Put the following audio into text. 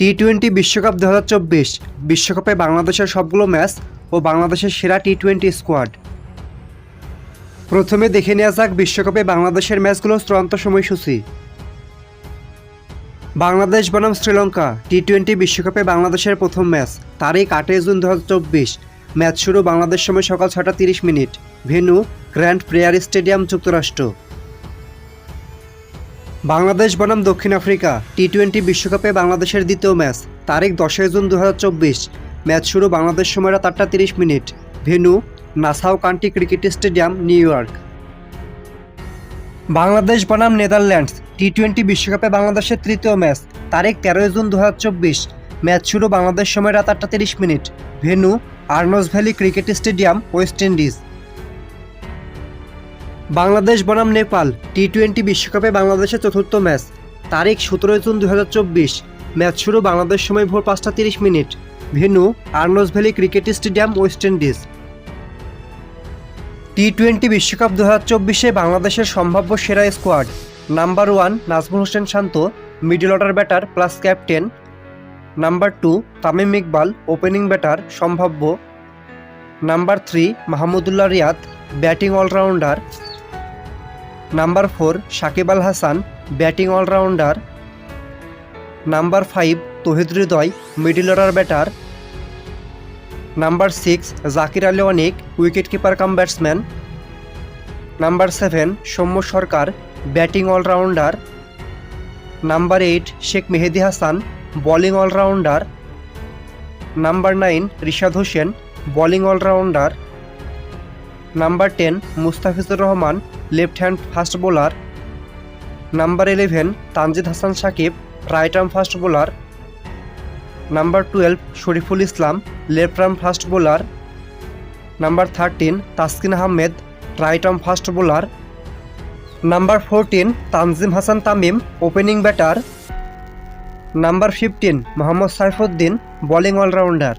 টি twenty বিশ্বকাপ দু বিশ্বকাপে বাংলাদেশের সবগুলো ম্যাচ ও বাংলাদেশের সেরা টি টোয়েন্টি স্কোয়াড প্রথমে দেখে নেওয়া যাক বিশ্বকাপে বাংলাদেশের ম্যাচগুলোর চূড়ান্ত সময়সূচি। বাংলাদেশ বনাম শ্রীলঙ্কা টি টোয়েন্টি বিশ্বকাপে বাংলাদেশের প্রথম ম্যাচ, তারিখ আটই জুন দু হাজার চব্বিশ। ম্যাচ শুরু বাংলাদেশ সময় সকাল ছটা তিরিশ মিনিট। ভেন্যু, গ্র্যান্ড প্রেয়ার স্টেডিয়াম, যুক্তরাষ্ট্র। বাংলাদেশ বনাম দক্ষিণ আফ্রিকা টি টোয়েন্টি বিশ্বকাপে বাংলাদেশের দ্বিতীয় ম্যাচ, তারিখ দশই জুন দু হাজার চব্বিশ। ম্যাচ শুরু বাংলাদেশ সময় রাত আটটা তিরিশ minute. Venue, Nassau county cricket stadium, New York. Bangladesh বনাম নেদারল্যান্ডস টি টোয়েন্টি বিশ্বকাপে বাংলাদেশের তৃতীয় ম্যাচ, তারিখ তেরোই জুন দু হাজার চব্বিশ। ম্যাচ শুরু বাংলাদেশ সময় রাত আটটা তিরিশ minute. Venue, Arnos Vale cricket stadium, West Indies. Bangladesh বনাম নেপাল টি টোয়েন্টি বিশ্বকাপে বাংলাদেশের চতুর্থ ম্যাচ। তারিখ সতেরোই জুন দু হাজার চব্বিশ। ম্যাচ শুরু বাংলাদেশ সময় ভোর পাঁচটা তিরিশ minute. Venue, Arnos Vale cricket stadium, West Indies. T twenty বিশ্বকাপ দু হাজার চব্বিশে বাংলাদেশের সম্ভাব্য সেরা squad. Number one, Najmul Hossain Shanto, middle order batter plus captain. Number two, Tamim Iqbal, opening batter সম্ভাব্য। Number three, Mahmudullah Riyad, batting allrounder. Number four, Shakib Al Hasan, batting allrounder. Number five, Towhid Hridoy, middle order batter. Number six, Jaker Ali Anik, wicket keeper cum batsman. Number seven, Soumya Sarkar, batting allrounder. Number eight, Sheikh Mehedi Hasan, bowling allrounder. Number nine, Rishad Hossain, bowling allrounder. Number ten, Mustafizur Rahman left hand fast bowler. Number eleven, Tanzim Hasan Sakib right arm fast bowler. Number twelve, Shoriful Islam left arm fast bowler. Number thirteen, Taskin Ahmed right arm fast bowler. Number fourteen, Tanzim Hasan Tamim opening batter number fifteen, Mohammad Saifuddin bowling allrounder